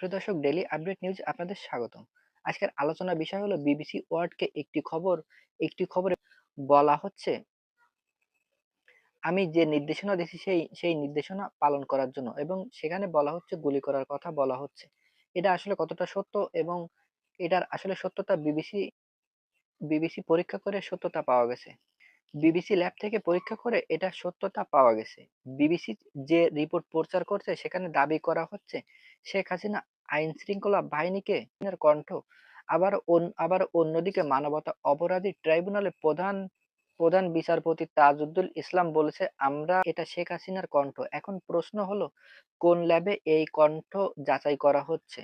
প্রিয় দর্শক daily update news আপনাদের স্বাগতম। আজকের আলোচনার বিষয় হলো বিবিসি ওয়ার্ডকে একটি খবর, একটি খবরে বলা হচ্ছে, আমি যে নির্দেশনা দিয়েছি সেই সেই নির্দেশনা পালন করার জন্য এবং সেখানে বলা হচ্ছে, গুলি করার কথা বলা হচ্ছে। এটা আসলে কতটা সত্য এবং এটার আসলে সত্যতা বিবিসি বিবিসি পরীক্ষা করে সত্যতা পাওয়া গেছে? বিবিসি ল্যাব থেকে পরীক্ষা করে এটা সত্যতা পাওয়া গেছে। বিবিসি যে রিপোর্ট প্রচার করছে, সেখানে দাবি করা হচ্ছে শেখ হাসিনা আইন শৃঙ্খলা বাহিনীকে কণ্ঠ, আবার আবার অন্যদিকে মানবতা অপরাধী ট্রাইব্যুনালের প্রধান প্রধান বিচারপতি তাজউদ্দুল ইসলাম বলেছে, আমরা এটা শেখ হাসিনার কণ্ঠ। এখন প্রশ্ন হলো, কোন ল্যাবে এই কণ্ঠ যাচাই করা হচ্ছে?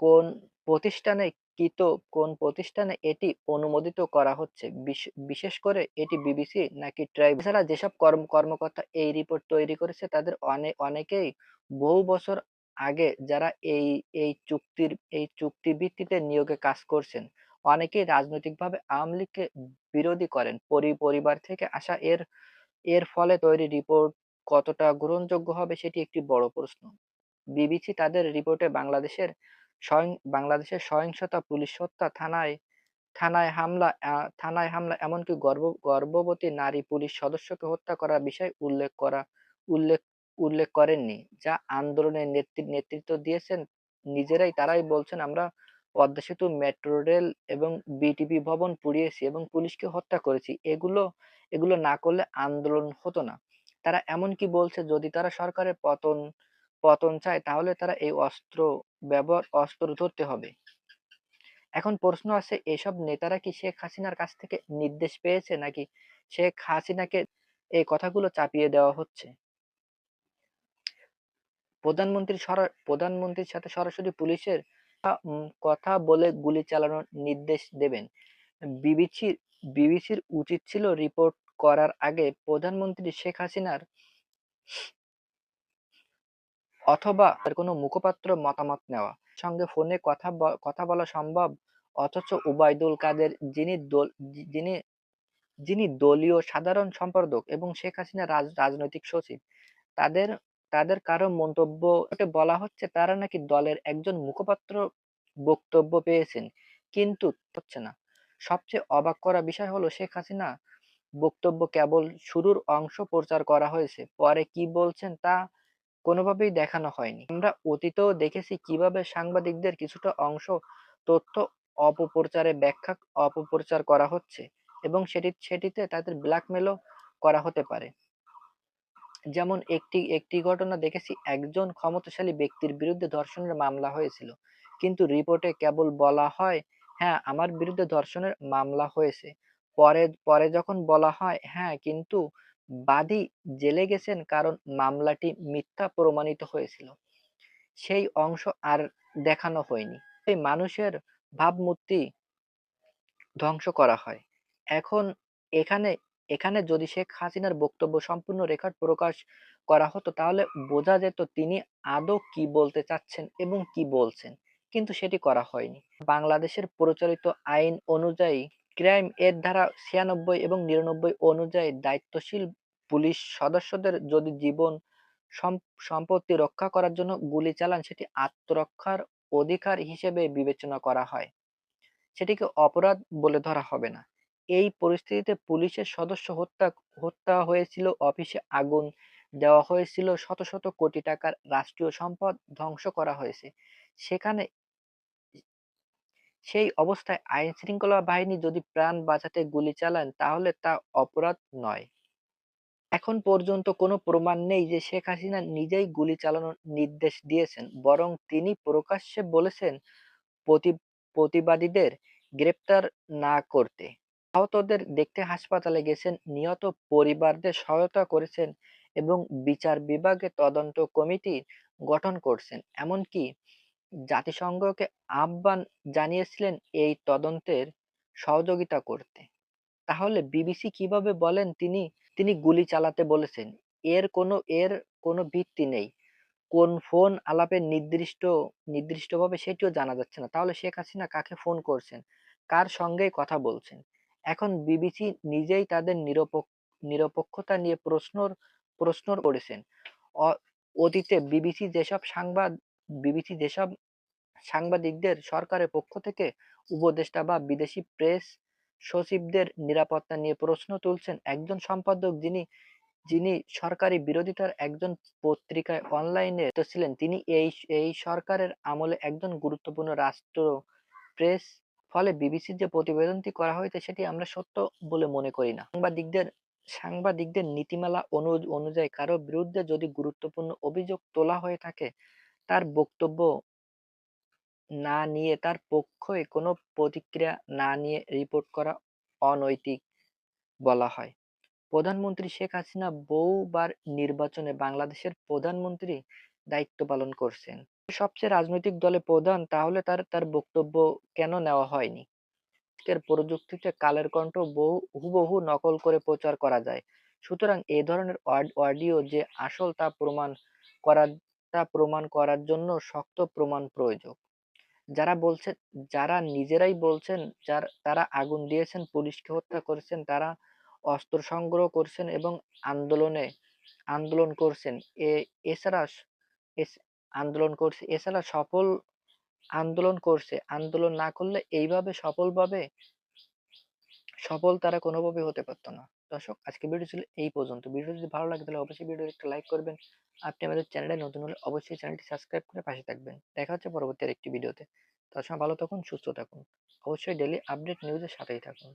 কোন প্রতিষ্ঠানে কৃত কোন প্রতিষ্ঠানে এটি অনুমোদিত করা হচ্ছে? বিশেষ করে এটি বিবিসি নাকি ট্রাইব? এছাড়া যেসব কর্ম, কর্মকর্তা এই রিপোর্ট তৈরি করেছে, তাদের অনেক অনেকেই বহু বছর আগে যারা এই এই চুক্তির, এই চুক্তি ভিত্তিতে নিয়োগে কাজ করছেন, অনেকেই রাজনৈতিকভাবে আওয়ামী লীগকে বিরোধী করেন। পরি, পরিবার থেকে আসা এর এর ফলে তৈরি রিপোর্ট কতটা গ্রহণযোগ্য হবে সেটি একটি বড় প্রশ্ন। বিবিসি তাদের রিপোর্টে বাংলাদেশের স্বয়ং, বাংলাদেশের সহিংসতা, পুলিশ হত্যা, থানায় থানায় হামলা থানায় হামলা, এমনকি গর্ভ গর্ভবতী নারী পুলিশ সদস্যকে হত্যা করার বিষয় উল্লেখ করা, উল্লেখ উল্লেখ করেননি, যা আন্দোলনের নেতৃত্ব দিয়েছেন। নিজেরাই তারাই বলছেন, আমরা পদ্মা সেতু, মেট্রো রেল এবং বিটিপি ভবন পুড়িয়েছি এবং পুলিশকে হত্যা করেছি। এগুলো এগুলো না করলে আন্দোলন হতো না। তারা এমনকি বলছে যদি তারা সরকারের পতন পতন চায়, তাহলে তারা এই অস্ত্র ব্যবহার, অস্ত্র ধরতে হবে। এখন প্রশ্ন আছে এসব নেতারা কি শেখ হাসিনার কাছ থেকে নির্দেশ পেয়েছে নাকি শেখ হাসিনাকে এই কথাগুলো চাপিয়ে দেওয়া হচ্ছে? প্রধানমন্ত্রী প্রধানমন্ত্রীর সাথে সরাসরি পুলিশের কথা বলে গুলি চালানোর নির্দেশ দেবেন। বিবিসির বিবিসির উচিত ছিল রিপোর্ট করার আগে প্রধানমন্ত্রী শেখ হাসিনার অথবা তার কোনো মুখপাত্র মতামত নেওয়া। সঙ্গে ফোনে কথা কথা বলা সম্ভব, অথচ উবায়দুল কাদের যিনি দল যিনি যিনি দলীয় সাধারণ সম্পাদক এবং শেখ হাসিনা রাজনৈতিক সচিব, তাদের তাদের কারও মন্তব্য বলা হচ্ছে তারা নাকি দলের একজন মুখপাত্র বক্তব্য পেয়েছেন, কিন্তু হচ্ছে না। সবচেয়ে অবাক করা বিষয় হলো শেখ হাসিনা বক্তব্য কেবল শুরুর অংশ প্রচার করা হয়েছে, পরে কি বলছেন তা কোনোভাবেই দেখানো হয়নি। আমরা অতীতেও দেখেছি কীভাবে সাংবাদিকদের কিছুটা অংশ তথ্য অপপ্রচারে ব্যাখ্যা অপপ্রচার করা হচ্ছে এবং সেটি সেটিতে তাদের ব্ল্যাকমেলও করা হতে পারে। যেমন একটি একটি ঘটনা দেখেছি একজন ক্ষমতাশালী ব্যক্তির বিরুদ্ধে ধর্ষণের মামলা হয়েছিল। কিন্তু রিপোর্টে কেবল বলা হয় হ্যাঁ আমার বিরুদ্ধে ধর্ষণের মামলা হয়েছে। পরে পরে যখন বলা হয় হ্যাঁ কিন্তু বাদী জেলে গেছেন কারণ মামলাটি মিথ্যা প্রমাণিত হয়েছিল। সেই অংশ আর দেখানো হয়নি। এই মানুষের ভাবমূর্তি ধ্বংস করা হয়। এখন এখানে এখানে যদি শেখ হাসিনার বক্তব্য সম্পূর্ণ রেকর্ড প্রকাশ করা হতো, তাহলে বোঝা যেত তিনি আদৌ কি বলতে চাচ্ছেন এবং কি বলছেন। কিন্তু সেটি করা হয়নি। বাংলাদেশের প্রচলিত আইন অনুযায়ী ক্রাইম এর ধারা ছিয়ানব্বই এবং নিরানব্বই অনুযায়ী দায়িত্বশীল পুলিশ সদস্যদের যদি জীবন সম্পত্তি রক্ষা করার জন্য গুলি চালান, সেটি আত্মরক্ষার অধিকার হিসেবে বিবেচনা করা হয়। সেটিকে অপরাধ বলে ধরা হবে না। এই পরিস্থিতিতে পুলিশের সদস্য হত্যা হত্যা হয়েছিল, অফিসে আগুন দেওয়া হয়েছিল, শত শত কোটি টাকার রাষ্ট্রীয় সম্পদ ধ্বংস করা হয়েছে। সেখানে সেই অবস্থায় আইন শৃঙ্খলা বাহিনী যদি প্রাণ বাঁচাতে গুলি চালান, তাহলে তা অপরাধ নয়। এখন পর্যন্ত কোনো প্রমাণ নেই যে শেখ হাসিনা নিজেই গুলি চালানোর নির্দেশ দিয়েছেন। বরং তিনি প্রকাশ্যে বলেছেন, প্রতি- প্রতিবাদীদের গ্রেপ্তার না করতে। আহতদের দেখতে হাসপাতালে গেছেন, নিহত পরিবারদের সহায়তা করেছেন এবং বিচার বিভাগে তদন্ত কমিটি গঠন করছেন। এমনকি জাতিসংঘকে আহ্বান জানিয়েছিলেন এই তদন্তের সহযোগিতা করতে। তাহলে বিবিসি কীভাবে বলেন তিনি তিনি গুলি চালাতে বলেছেন। এর কোনো এর কোনো ভিত্তি নেই। কোন ফোন আলাপের নির্দিষ্ট, নির্দিষ্টভাবে সেটিও জানা যাচ্ছে না। তাহলে শেখ হাসিনা কাকে ফোন করছেন? কার সঙ্গে কথা বলছেন? এখন বিবিসি নিজেই তাদের নিরপেক্ষ নিরপেক্ষতা নিয়ে প্রশ্নর প্রশ্ন করেছেন। অতীতে বিবিসি যেসব সাংবাদ, বিবিসি যেসব সাংবাদিকদের সরকারের পক্ষ থেকে উপদেষ্টা বা বিদেশি প্রেস সচিবদের নিরাপত্তা নিয়ে প্রশ্ন তুলছেন একজন সম্পাদক যিনি যিনি সরকারি বিরোধিতার একজন পত্রিকায় অনলাইনে ছিলেন। তিনি এই এই সরকারের আমলে একজন গুরুত্বপূর্ণ রাষ্ট্র প্রেস, ফলে বিবিসির যে প্রতিবেদনটি করা হয়েছে সেটি আমরা সত্য বলে মনে করি না। সাংবাদিকদের সাংবাদিকদের নীতিমালা অনু, অনুযায়ী কারও বিরুদ্ধে যদি গুরুত্বপূর্ণ অভিযোগ তোলা হয়ে থাকে, তার বক্তব্য না নিয়ে তার পক্ষে কোনো প্রতিক্রিয়া না নিয়ে রিপোর্ট করা অনৈতিক বলা হয়। প্রধানমন্ত্রী শেখ হাসিনা বহুবার নির্বাচনে বাংলাদেশের প্রধানমন্ত্রী দায়িত্ব পালন করছেন। সবচেয়ে রাজনৈতিক দলে প্রধান, তাহলে তার তার বক্তব্য কেন নেওয়া হয়নি? আজকের প্রযুক্তিতে কালের কণ্ঠ বহু, হুবহু নকল করে প্রচার করা যায়। সুতরাং এই ধরনের অডিও যে আসল তা প্রমাণ করার, তা প্রমাণ করার জন্য শক্ত প্রমাণ প্রয়োজন। যারা বলছেন, যারা নিজেরাই বলছেন, যার, তারা আগুন দিয়েছেন, পুলিশকে হত্যা করেছেন, তারা অস্ত্র সংগ্রহ করছেন এবং আন্দোলনে আন্দোলন করছেন। এ, এছাড়া আন্দোলন করছে, এছাড়া সফল আন্দোলন করছে। আন্দোলন না করলে এইভাবে সফলভাবে সফল তারা কোনোভাবে হতে পারতো না। দর্শক আজকে ভিডিও ছিল এই পর্যন্ত। ভিডিও যদি ভালো লাগে, তাহলে অবশ্যই ভিডিও একটা লাইক করবেন। আপনি আমাদের চ্যানেলে নতুন হলে অবশ্যই চ্যানেলটি সাবস্ক্রাইব করে পাশে থাকবেন। দেখা হচ্ছে পরবর্তী একটি ভিডিওতে তার ভালো থাকুন, সুস্থ থাকুন। অবশ্যই ডেলি আপডেট নিউজের সাথেই থাকুন।